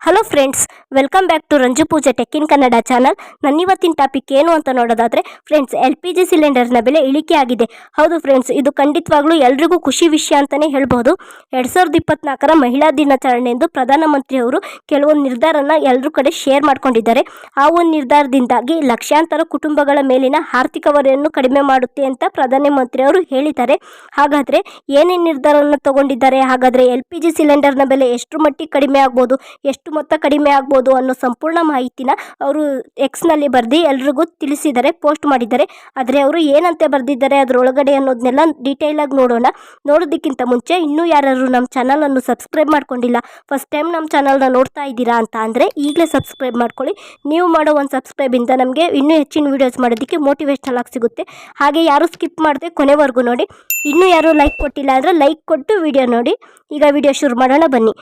Hello friends welcome back to Ranju Pooje tech in Kannada channel ನನ್ನ ಇವತ್ತಿನ topic ಏನು ಅಂತ ನೋಡೋದಾದ್ರೆ ಫ್ರೆಂಡ್ಸ್ ಎಲ್ ಪಿ ಜಿ ಸಿಲಿಂಡರ್ನ ಬೆಲೆ ಇಳಿಕೆ ಆಗಿದೆ. ಹೌದು ಫ್ರೆಂಡ್ಸ್ ಇದು ಖಂಡಿತವಾಗ್ಲೂ ಎಲ್ರಿಗೂ ಖುಷಿ ವಿಷಯ ಅಂತಲೇ ಹೇಳ್ಬೋದು. ಎರಡು ಸಾವಿರದ ಇಪ್ಪತ್ನಾಲ್ಕರ ಮಹಿಳಾ ಪ್ರಧಾನಮಂತ್ರಿ ಪ್ರಧಾನಮಂತ್ರಿಯವರು ಕೆಲವೊಂದು ನಿರ್ಧಾರನ ಎಲ್ಲರೂ ಕಡೆ ಶೇರ್ ಮಾಡ್ಕೊಂಡಿದ್ದಾರೆ. ಆ ಒಂದು ನಿರ್ಧಾರದಿಂದಾಗಿ ಲಕ್ಷಾಂತರ ಕುಟುಂಬಗಳ ಮೇಲಿನ ಆರ್ಥಿಕ ಹೊರೆಯನ್ನು ಕಡಿಮೆ ಮಾಡುತ್ತೆ ಅಂತ ಪ್ರಧಾನಮಂತ್ರಿಯವರು ಹೇಳಿದ್ದಾರೆ. ಹಾಗಾದರೆ ಏನೇನು ನಿರ್ಧಾರವನ್ನು ತಗೊಂಡಿದ್ದಾರೆ? ಹಾಗಾದರೆ ಎಲ್ ಪಿ ಜಿ ಸಿಲಿಂಡರ್ನ ಬೆಲೆ ಎಷ್ಟು ಮಟ್ಟಿಗೆ ಕಡಿಮೆ ಆಗ್ಬೋದು? ಎಷ್ಟು ಮೊತ್ತ ಕಡಿಮೆ ಆಗ್ಬೋದು ಅನ್ನೋ ಸಂಪೂರ್ಣ ಮಾಹಿತಿನ ಅವರು ಎಕ್ಸ್ನಲ್ಲಿ ಬರೆದು ಎಲ್ರಿಗೂ ತಿಳಿಸಿದ್ದಾರೆ ಪೋಸ್ಟ್ ಮಾಡಿದ್ದಾರೆ ಆದರೆ ಅವರು ಏನಂತೆ ಬರೆದಿದ್ದಾರೆ ಅದರೊಳಗಡೆ ಅನ್ನೋದನ್ನೆಲ್ಲ ಡೀಟೇಲಾಗಿ ನೋಡೋಣ. ನೋಡೋದಕ್ಕಿಂತ ಮುಂಚೆ ಇನ್ನೂ ಯಾರು ನಮ್ಮ ಚಾನಲನ್ನು ಸಬ್ಸ್ಕ್ರೈಬ್ ಮಾಡ್ಕೊಂಡಿಲ್ಲ ಫಸ್ಟ್ ಟೈಮ್ ನಮ್ಮ ಚಾನಲ್ನ ನೋಡ್ತಾ ಇದ್ದೀರಾ ಅಂತ ಅಂದರೆ ಈಗಲೇ ಸಬ್ಸ್ಕ್ರೈಬ್ ಮಾಡ್ಕೊಳ್ಳಿ. ನೀವು ಮಾಡೋ ಒಂದು ಸಬ್ಸ್ಕ್ರೈಬಿಂದ ನಮಗೆ ಇನ್ನೂ ಹೆಚ್ಚಿನ ವೀಡಿಯೋಸ್ ಮಾಡೋದಕ್ಕೆ ಮೋಟಿವೇಶ್ನಲ್ ಆಗಿ ಸಿಗುತ್ತೆ. ಹಾಗೆ ಯಾರು ಸ್ಕಿಪ್ ಮಾಡದೆ ಕೊನೆವರೆಗೂ ನೋಡಿ. ಇನ್ನೂ ಯಾರು ಲೈಕ್ ಕೊಟ್ಟಿಲ್ಲ ಅಂದರೆ ಲೈಕ್ ಕೊಟ್ಟು ವಿಡಿಯೋ ನೋಡಿ. ಈಗ ವಿಡಿಯೋ ಶುರು ಮಾಡೋಣ ಬನ್ನಿ.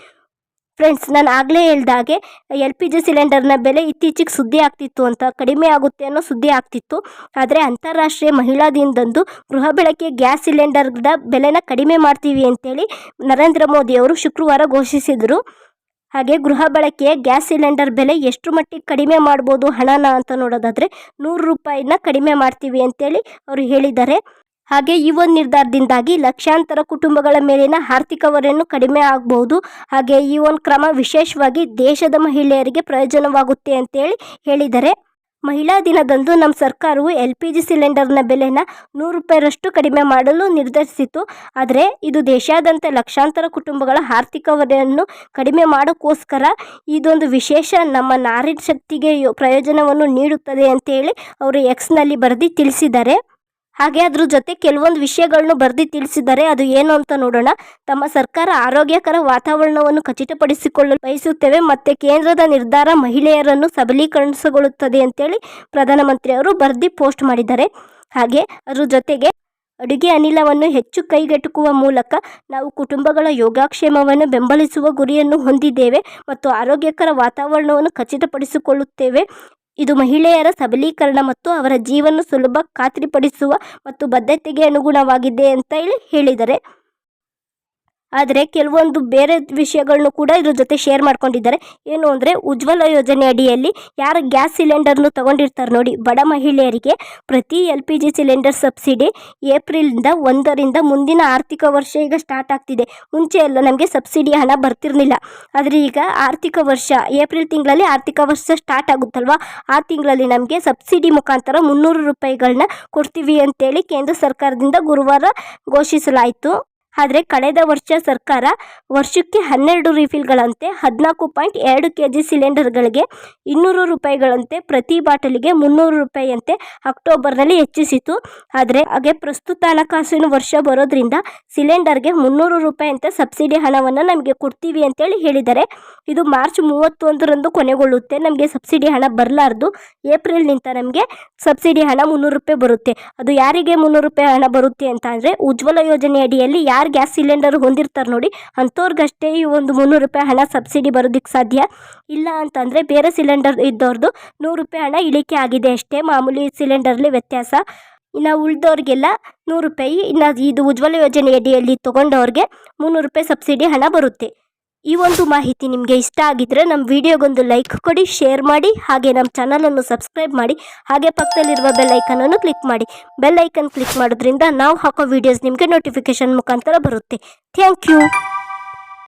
ಫ್ರೆಂಡ್ಸ್ ನಾನು ಆಗಲೇ ಹೇಳ್ದಾಗೆ ಎಲ್ ಪಿ ಜಿ ಸಿಲಿಂಡರ್ನ ಬೆಲೆ ಇತ್ತೀಚೆಗೆ ಸುದ್ದಿ ಆಗ್ತಿತ್ತು ಅಂತ, ಕಡಿಮೆ ಆಗುತ್ತೆ ಅನ್ನೋ ಸುದ್ದಿ ಆಗ್ತಿತ್ತು. ಆದರೆ ಅಂತಾರಾಷ್ಟ್ರೀಯ ಮಹಿಳಾ ದಿನದಂದು ಗೃಹ ಬಳಕೆ ಗ್ಯಾಸ್ ಸಿಲಿಂಡರ್ದ ಬೆಲೆನ ಕಡಿಮೆ ಮಾಡ್ತೀವಿ ಅಂತೇಳಿ ನರೇಂದ್ರ ಮೋದಿ ಅವರು ಶುಕ್ರವಾರ ಘೋಷಿಸಿದರು. ಹಾಗೆ ಗೃಹ ಬಳಕೆಯ ಗ್ಯಾಸ್ ಸಿಲಿಂಡರ್ ಬೆಲೆ ಎಷ್ಟು ಮಟ್ಟಿಗೆ ಕಡಿಮೆ ಮಾಡ್ಬೋದು ಹಣನ ಅಂತ ನೋಡೋದಾದರೆ ನೂರು ರೂಪಾಯಿನ ಕಡಿಮೆ ಮಾಡ್ತೀವಿ ಅಂತೇಳಿ ಅವರು ಹೇಳಿದ್ದಾರೆ. ಹಾಗೆ ಈ ಒಂದು ನಿರ್ಧಾರದಿಂದಾಗಿ ಲಕ್ಷಾಂತರ ಕುಟುಂಬಗಳ ಮೇಲಿನ ಆರ್ಥಿಕ ಹೊರೆಯನ್ನು ಕಡಿಮೆ ಆಗಬಹುದು. ಹಾಗೆ ಈ ಒಂದು ಕ್ರಮ ವಿಶೇಷವಾಗಿ ದೇಶದ ಮಹಿಳೆಯರಿಗೆ ಪ್ರಯೋಜನವಾಗುತ್ತೆ ಅಂತೇಳಿ ಹೇಳಿದರೆ, ಮಹಿಳಾ ದಿನದಂದು ನಮ್ಮ ಸರ್ಕಾರವು ಎಲ್ ಪಿ ಜಿ ಸಿಲಿಂಡರ್ನ ಬೆಲೆನ ನೂರು ರೂಪಾಯಿರಷ್ಟು ಕಡಿಮೆ ಮಾಡಲು ನಿರ್ಧರಿಸಿತು ಆದರೆ ಇದು ದೇಶಾದ್ಯಂತ ಲಕ್ಷಾಂತರ ಕುಟುಂಬಗಳ ಆರ್ಥಿಕ ಹೊರೆಯನ್ನು ಕಡಿಮೆ ಮಾಡೋಕ್ಕೋಸ್ಕರ ಇದೊಂದು ವಿಶೇಷ ನಮ್ಮ ನಾರಿ ಶಕ್ತಿಗೆ ಪ್ರಯೋಜನವನ್ನು ನೀಡುತ್ತದೆ ಅಂತೇಳಿ ಅವರು ಎಕ್ಸ್ನಲ್ಲಿ ಬರೆದು ತಿಳಿಸಿದ್ದಾರೆ. ಹಾಗೆ ಅದ್ರ ಜೊತೆ ಕೆಲವೊಂದು ವಿಷಯಗಳನ್ನು ಬರೆದು ತಿಳಿಸಿದ್ದಾರೆ ಅದು ಏನು ಅಂತ ನೋಡೋಣ. ತಮ್ಮ ಸರ್ಕಾರ ಆರೋಗ್ಯಕರ ವಾತಾವರಣವನ್ನು ಖಚಿತಪಡಿಸಿಕೊಳ್ಳಲು ಬಯಸುತ್ತೇವೆ ಮತ್ತು ಕೇಂದ್ರದ ನಿರ್ಧಾರ ಮಹಿಳೆಯರನ್ನು ಸಬಲೀಕರಣಗೊಳ್ಳುತ್ತದೆ ಅಂತೇಳಿ ಪ್ರಧಾನಮಂತ್ರಿ ಅವರು ಬರೆದು ಪೋಸ್ಟ್ ಮಾಡಿದ್ದಾರೆ. ಹಾಗೆ ಅದ್ರ ಜೊತೆಗೆ ಅಡುಗೆ ಅನಿಲವನ್ನು ಹೆಚ್ಚು ಕೈಗೆಟುಕುವ ಮೂಲಕ ನಾವು ಕುಟುಂಬಗಳ ಯೋಗಾಕ್ಷೇಮವನ್ನು ಬೆಂಬಲಿಸುವ ಗುರಿಯನ್ನು ಹೊಂದಿದ್ದೇವೆ ಮತ್ತು ಆರೋಗ್ಯಕರ ವಾತಾವರಣವನ್ನು ಖಚಿತಪಡಿಸಿಕೊಳ್ಳುತ್ತೇವೆ. ಇದು ಮಹಿಳೆಯರ ಸಬಲೀಕರಣ ಮತ್ತು ಅವರ ಜೀವನ ಸುಲಭ ಖಾತ್ರಿಪಡಿಸುವ ಮತ್ತು ಬದ್ಧತೆಗೆ ಅನುಗುಣವಾಗಿದೆ ಅಂತ ಹೇಳಿ ಹೇಳಿದ್ದಾರೆ ಆದರೆ ಕೆಲವೊಂದು ಬೇರೆ ವಿಷಯಗಳನ್ನು ಕೂಡ ಇದ್ರ ಜೊತೆ ಶೇರ್ ಮಾಡ್ಕೊಂಡಿದ್ದಾರೆ. ಏನು ಅಂದರೆ ಉಜ್ವಲ ಯೋಜನೆ ಅಡಿಯಲ್ಲಿ ಯಾರು ಗ್ಯಾಸ್ ಸಿಲಿಂಡರ್ನು ತಗೊಂಡಿರ್ತಾರೆ ನೋಡಿ, ಬಡ ಮಹಿಳೆಯರಿಗೆ ಪ್ರತಿ L P G cylinder subsidy ಏಪ್ರಿಲಿಂದ ಒಂದರಿಂದ ಮುಂದಿನ ಆರ್ಥಿಕ ವರ್ಷ ಈಗ ಸ್ಟಾರ್ಟ್ ಆಗ್ತಿದೆ. ಮುಂಚೆ ಎಲ್ಲ ನಮಗೆ ಸಬ್ಸಿಡಿ ಹಣ ಬರ್ತಿರಲಿಲ್ಲ. ಆದರೆ ಈಗ ಆರ್ಥಿಕ ವರ್ಷ, ಏಪ್ರಿಲ್ ತಿಂಗಳಲ್ಲಿ ಆರ್ಥಿಕ ವರ್ಷ ಸ್ಟಾರ್ಟ್ ಆಗುತ್ತಲ್ವಾ? ಆ ತಿಂಗಳಲ್ಲಿ ನಮಗೆ ಸಬ್ಸಿಡಿ ಮುಖಾಂತರ ಮುನ್ನೂರು ರೂಪಾಯಿಗಳನ್ನ ಕೊಡ್ತೀವಿ ಅಂತೇಳಿ ಕೇಂದ್ರ ಸರ್ಕಾರದಿಂದ ಗುರುವಾರ ಘೋಷಿಸಲಾಯಿತು. ಆದರೆ ಕಳೆದ ವರ್ಷ ಸರ್ಕಾರ ವರ್ಷಕ್ಕೆ ಹನ್ನೆರಡು ರೀಫಿಲ್ಗಳಂತೆ ಹದಿನಾಲ್ಕು ಪಾಯಿಂಟ್ ಎರಡು ಕೆ ಜಿ ಸಿಲಿಂಡರ್ಗಳಿಗೆ ಇನ್ನೂರು ರೂಪಾಯಿಗಳಂತೆ ಪ್ರತಿ ಬಾಟಲಿಗೆ ಮುನ್ನೂರು ರೂಪಾಯಿಯಂತೆ ಅಕ್ಟೋಬರ್ನಲ್ಲಿ ಹೆಚ್ಚಿಸಿತು ಆದರೆ ಹಾಗೆ ಪ್ರಸ್ತುತ ಹಣಕಾಸಿನ ವರ್ಷ ಬರೋದ್ರಿಂದ ಸಿಲಿಂಡರ್ಗೆ ಮುನ್ನೂರು ರೂಪಾಯಿ ಅಂತ ಸಬ್ಸಿಡಿ ಹಣವನ್ನು ನಮಗೆ ಕೊಡ್ತೀವಿ ಅಂತೇಳಿ ಹೇಳಿದ್ದಾರೆ. ಇದು ಮಾರ್ಚ್ ಮೂವತ್ತೊಂದರಂದು ಕೊನೆಗೊಳ್ಳುತ್ತೆ. ನಮಗೆ ಸಬ್ಸಿಡಿ ಹಣ ಬರಲಾರ್ದು ಏಪ್ರಿಲ್ನಿಂದ ನಮಗೆ ಸಬ್ಸಿಡಿ ಹಣ ಮುನ್ನೂರು ರೂಪಾಯಿ ಬರುತ್ತೆ. ಅದು ಯಾರಿಗೆ ಮುನ್ನೂರು ರೂಪಾಯಿ ಹಣ ಬರುತ್ತೆ ಅಂತ ಅಂದರೆ ಉಜ್ವಲ ಯೋಜನೆ ಅಡಿಯಲ್ಲಿ ಯಾರು ಗ್ಯಾಸ್ ಸಿಲಿಂಡರ್ ಹೊಂದಿರ್ತಾರೆ ನೋಡಿ. ಅಂಥವ್ರಿಗಷ್ಟೇ ಈ ಒಂದು ಮುನ್ನೂರು ರೂಪಾಯಿ ಹಣ ಸಬ್ಸಿಡಿ ಬರೋದಕ್ಕೆ ಸಾಧ್ಯ. ಇಲ್ಲ ಅಂತಂದರೆ ಬೇರೆ ಸಿಲಿಂಡರ್ ಇದ್ದವ್ರದ್ದು ನೂರು ರೂಪಾಯಿ ಹಣ ಇಳಿಕೆ ಆಗಿದೆ ಅಷ್ಟೇ ಮಾಮೂಲಿ ಸಿಲಿಂಡರ್ಲಿ ವ್ಯತ್ಯಾಸ. ಇನ್ನು ಉಳಿದವ್ರಿಗೆಲ್ಲ ನೂರು ರೂಪಾಯಿ ಇನ್ನು ಇದು ಉಜ್ವಲ ಯೋಜನೆ ಅಡಿಯಲ್ಲಿ ತೊಗೊಂಡವ್ರಿಗೆ ಮುನ್ನೂರು ರೂಪಾಯಿ ಸಬ್ಸಿಡಿ ಹಣ ಬರುತ್ತೆ. ಈ ಒಂದು ಮಾಹಿತಿ ನಿಮಗೆ ಇಷ್ಟ ಆಗಿದ್ರೆ ನಮ್ಮ ವಿಡಿಯೋಗೊಂದು ಲೈಕ್ ಕೊಡಿ, ಶೇರ್ ಮಾಡಿ, ಹಾಗೆ ನಮ್ಮ ಚಾನಲನ್ನು ಸಬ್ಸ್ಕ್ರೈಬ್ ಮಾಡಿ, ಹಾಗೆ ಪಕ್ಕದಲ್ಲಿರುವ ಬೆಲ್ ಐಕನನ್ನು ಕ್ಲಿಕ್ ಮಾಡಿ. ಬೆಲ್ ಐಕನ್ ಕ್ಲಿಕ್ ಮಾಡೋದ್ರಿಂದ ನಾವು ಹಾಕೋ ವಿಡಿಯೋಸ್ ನಿಮಗೆ ನೋಟಿಫಿಕೇಶನ್ ಮುಖಾಂತರ ಬರುತ್ತೆ. Thank you